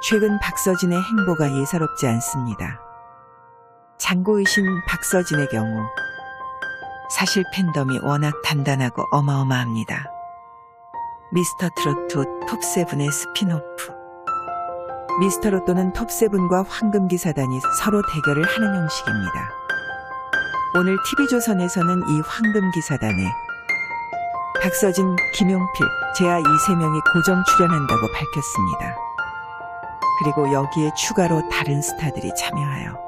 최근 박서진의 행보가 예사롭지 않습니다. 장고이신 박서진의 경우 사실 팬덤이 워낙 단단하고 어마어마합니다. 미스터 트로트 톱세븐의 스피노프 미스터 로또는 톱세븐과 황금기사단이 서로 대결을 하는 형식입니다. 오늘 TV조선에서는 이 황금기사단에 박서진, 김용필, 제아 이 세 명이 고정 출연한다고 밝혔습니다. 그리고 여기에 추가로 다른 스타들이 참여하여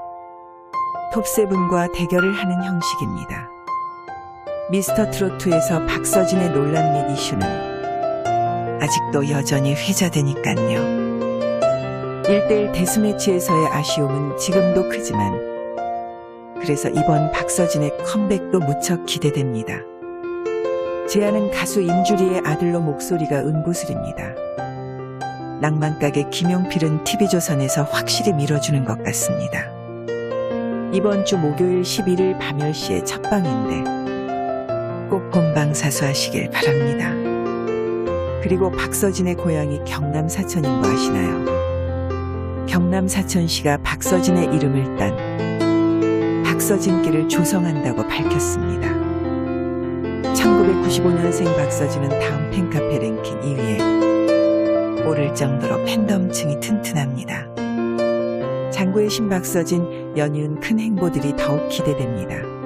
톱세븐과 대결을 하는 형식입니다. 미스터 트로트에서 박서진의 논란 및 이슈는 아직도 여전히 회자되니깐요. 1대1 데스매치에서의 아쉬움은 지금도 크지만 그래서 이번 박서진의 컴백도 무척 기대됩니다. 제아는 가수 임주리의 아들로 목소리가 은구슬입니다. 낭만가게 김용필은 TV조선에서 확실히 밀어주는 것 같습니다. 이번 주 목요일 11일 밤 10시에 첫 방인데 꼭 본방 사수하시길 바랍니다. 그리고 박서진의 고향이 경남 사천인 거 아시나요? 경남 사천시가 박서진의 이름을 딴 박서진길을 조성한다고 밝혔습니다. 1995년생 박서진은 다음 팬카페 랭킹 2위에 오를 정도로 팬덤층이 튼튼합니다. 장구의 신박서진 연이은 큰 행보들이 더욱 기대됩니다.